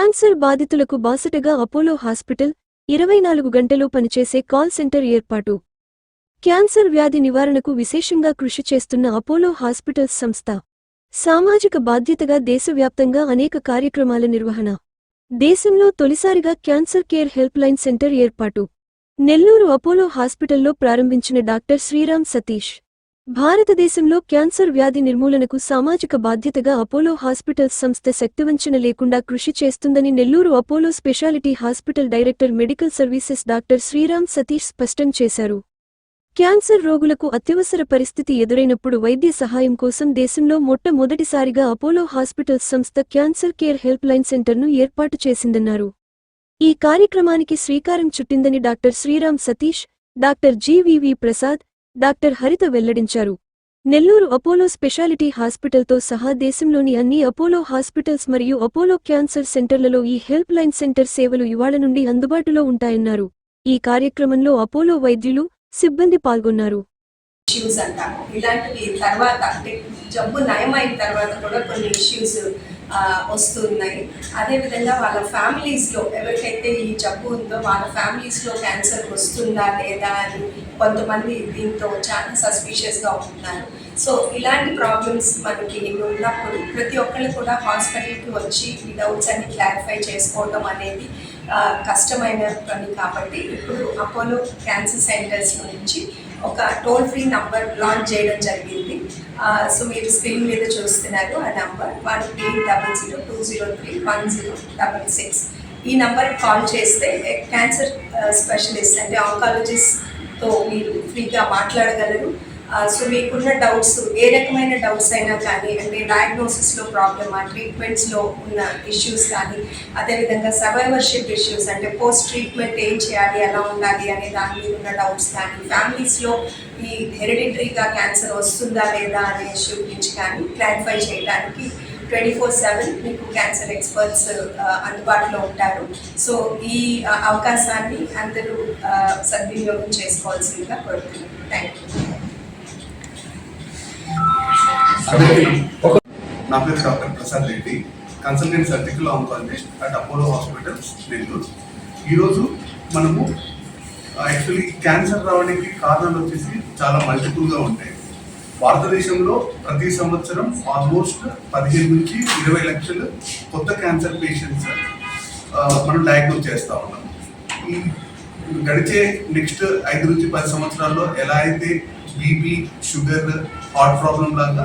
Cancer బాధితులకు బాసటగా Apollo hospital ఇరవై నాలుగు గంటలు పనిచేసే కాల్ సెంటర్ ఏర్పాటు. క్యాన్సర్ వ్యాధి నివారణకు విశేషంగా కృషి చేస్తున్న అపోలో హాస్పిటల్స్ సంస్థ. సామాజిక బాధ్యతగా దేశవ్యాప్తంగా అనేక కార్యక్రమాల నిర్వహణ. దేశంలో తొలిసారిగా cancer care help line centre ఏర్పాటు. నెల్లూరు అపోలో హాస్పిటల్లో ప్రారంభించిన డాక్టర్ శ్రీరామ్ సతీష్. భారతదేశంలో క్యాన్సర్ వ్యాధి నిర్మూలనకు సామాజిక బాధ్యతగా అపోలో హాస్పిటల్స్ సంస్థ శక్తివంచన లేకుండా కృషి చేస్తుందని Nellore Apollo speciality hospital director medical services doctor Sriram Satish స్పష్టం చేశారు. క్యాన్సర్ రోగులకు అత్యవసర పరిస్థితి ఎదురైనప్పుడు వైద్య సహాయం కోసం దేశంలో మొట్టమొదటిసారిగా అపోలో హాస్పిటల్స్ సంస్థ క్యాన్సర్ కేర్ హెల్ప్ లైన్ సెంటర్ను ఏర్పాటు చేసిందన్నారు. ఈ కార్యక్రమానికి శ్రీకారం చుట్టిందని doctor Sriram Satish doctor GVV Prasad doctor Haritha వెల్లడించారు. నెల్లూరు అపోలో స్పెషాలిటీ హాస్పిటల్తో సహా దేశంలోని అన్ని అపోలో హాస్పిటల్స్ మరియు అపోలో క్యాన్సర్ సెంటర్లలో ఈ హెల్ప్ లైన్ సెంటర్ సేవలు ఇవాళ నుండి అందుబాటులో ఉంటాయన్నారు. ఈ కార్యక్రమంలో అపోలో వైద్యులు సిబ్బంది పాల్గొన్నారు. ఇష్యూస్ అంటాము ఇలాంటివి తర్వాత అంటే జబ్బు నయం తర్వాత కూడా కొన్ని ఇష్యూస్ వస్తున్నాయి. అదేవిధంగా వాళ్ళ ఫ్యామిలీస్లో ఎవరికైతే ఈ జబ్బు ఉందో వాళ్ళ ఫ్యామిలీస్లో క్యాన్సర్ వస్తుందా లేదా అని కొంతమంది దీంతో చాలా సస్పీషియస్గా ఉంటున్నారు. సో ఇలాంటి ప్రాబ్లమ్స్ మనకి ఉన్నప్పుడు ప్రతి ఒక్కళ్ళు కూడా హాస్పిటల్కి వచ్చి ఈ డౌట్స్ అన్ని క్లారిఫై చేసుకోవడం అనేది కష్టమైన పని కాబట్టి ఇప్పుడు అపోలో క్యాన్సర్ సెంటర్స్ నుంచి ఒక టోల్ ఫ్రీ నంబర్ లాంచ్ చేయడం జరిగింది. సో మీరు స్క్రీన్ మీద చూస్తున్నారు ఆ number one eight double zero two zero three one zero double six ఈ నంబర్కి కాల్ చేస్తే క్యాన్సర్ స్పెషలిస్ట్ అంటే తో మీరు ఫ్రీగా మాట్లాడగలరు. సో మీకున్న డౌట్స్ ఏ రకమైన డౌట్స్ అయినా కానీ అంటే డయాగ్నోసిస్లో ప్రాబ్లమా ట్రీట్మెంట్స్లో ఉన్న ఇష్యూస్ కానీ అదేవిధంగా సర్వైవర్షిప్ ఇష్యూస్ అంటే పోస్ట్ ట్రీట్మెంట్ ఏం చేయాలి ఎలా ఉండాలి అనే దాని మీద ఉన్న డౌట్స్ కానీ ఫ్యామిలీస్లో ఈ హెరిడిటరీగా క్యాన్సర్ వస్తుందా లేదా అనే ఇష్యూ గురించి కానీ క్లారిఫై చేయడానికి ట్వంటీ ఫోర్ సెవెన్ మీకు క్యాన్సర్ ఎక్స్పర్ట్స్ uh, అందుబాటులో ఉంటారు. సో ఈ uh, అవకాశాన్ని అందరూ uh, సద్వినియోగం చేసుకోవాల్సిందిగా కోరుతున్నాను. థ్యాంక్ యూ నా పేరు doctor Prasad Reddy. Consultant surgical oncologist at Apollo hospitals Nellore ఈరోజు మనము యాక్చువల్లీ క్యాన్సర్ రావడానికి కారణాలు వచ్చేసి చాలా మల్టిపుల్గా ఉంటాయి. భారతదేశంలో ప్రతి సంవత్సరం ఆల్మోస్ట్ పదిహేను నుంచి ఇరవై లక్షలు కొత్త క్యాన్సర్ పేషెంట్స్ మనం డయాగ్నోస్ చేస్తూ ఉన్నాం. ఈ గడిచే నెక్స్ట్ ఐదు నుంచి పది సంవత్సరాల్లో ఎలా అయితే బీపీ షుగర్ హార్ట్ ప్రాబ్లం లాగా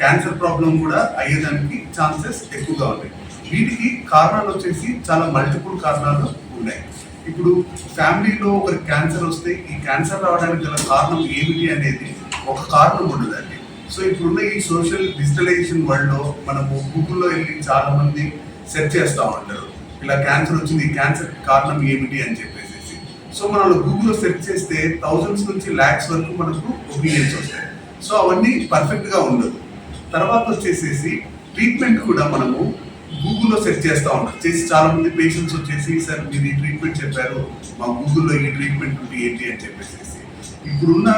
క్యాన్సర్ ప్రాబ్లం కూడా అయ్యేదానికి ఛాన్సెస్ ఎక్కువగా ఉన్నాయి. వీటికి కారణాలు వచ్చేసి చాలా మల్టిపుల్ కారణాలు ఉన్నాయి. ఇప్పుడు ఫ్యామిలీలో ఒకరికి క్యాన్సర్ వస్తే ఈ క్యాన్సర్ రావడానికి గల కారణం ఏమిటి అనేది ఒక కారణం ఉండదండి సో ఇప్పుడున్న ఈ సోషల్ డిజిటలైజేషన్ వరల్డ్లో మనము గూగుల్లో వెళ్ళి చాలామంది సెర్చ్ చేస్తూ ఉంటారు. ఇలా క్యాన్సర్ వచ్చింది ఈ క్యాన్సర్ కారణం ఏమిటి అని చెప్పేసి సో మనం గూగుల్లో సెర్చ్ చేస్తే థౌజండ్స్ నుంచి ల్యాక్స్ వరకు మనకు ఒపీనియన్స్ వస్తాయి. సో అవన్నీ పర్ఫెక్ట్గా ఉండదు. తర్వాత వచ్చేసేసి ట్రీట్మెంట్ కూడా మనము గూగుల్లో సెర్చ్ చేస్తూ ఉంటారు చేసి చాలామంది పేషెంట్స్ వచ్చేసి సార్ మీరు ఈ ట్రీట్మెంట్ చెప్పారు. మా గూగుల్లో ఈ ట్రీట్మెంట్ ఉంది ఏంటి? అని చెప్పేసి ఇప్పుడున్న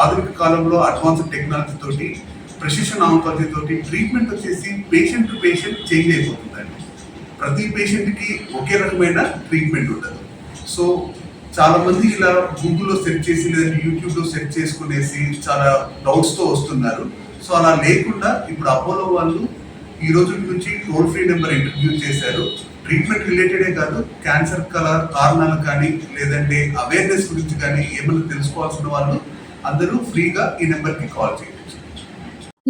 ఆధునిక కాలంలో అడ్వాన్స్డ్ టెక్నాలజీ తోటి ప్రెసిషన్ ఆంకాలజీ తోటి ట్రీట్మెంట్ వచ్చేసి పేషెంట్ టు పేషెంట్ చేంజ్ అయిపోతుందండి. ప్రతి పేషెంట్కి ఒకే రకమైన ట్రీట్మెంట్ ఉండదు సో చాలామంది ఇలా గూగుల్లో సెర్చ్ చేసి లేదంటే యూట్యూబ్లో సెర్చ్ చేసుకునేసి చాలా డౌట్స్తో వస్తున్నారు. సో అలా లేకుండా ఇప్పుడు అపోలో వాళ్ళు ఈ రోజు నుంచి టోల్ ఫ్రీ నెంబర్ ఇంట్రడ్యూస్ చేశారు. ట్రీట్మెంట్ రిలేటెడే కాదు క్యాన్సర్ కల కారణాలు కానీ లేదంటే అవేర్నెస్ గురించి కానీ ఏమైనా తెలుసుకోవాల్సిన వాళ్ళు అందరూ ఫ్రీగా ఈ నెంబర్కి కాల్ చేయవచ్చు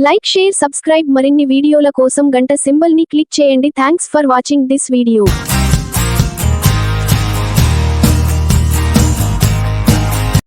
లైక్ షేర్ సబ్స్క్రైబ్ మరిన్ని వీడియోల కోసం గంట సింబల్ని క్లిక్ చేయండి. Thanks for watching this video.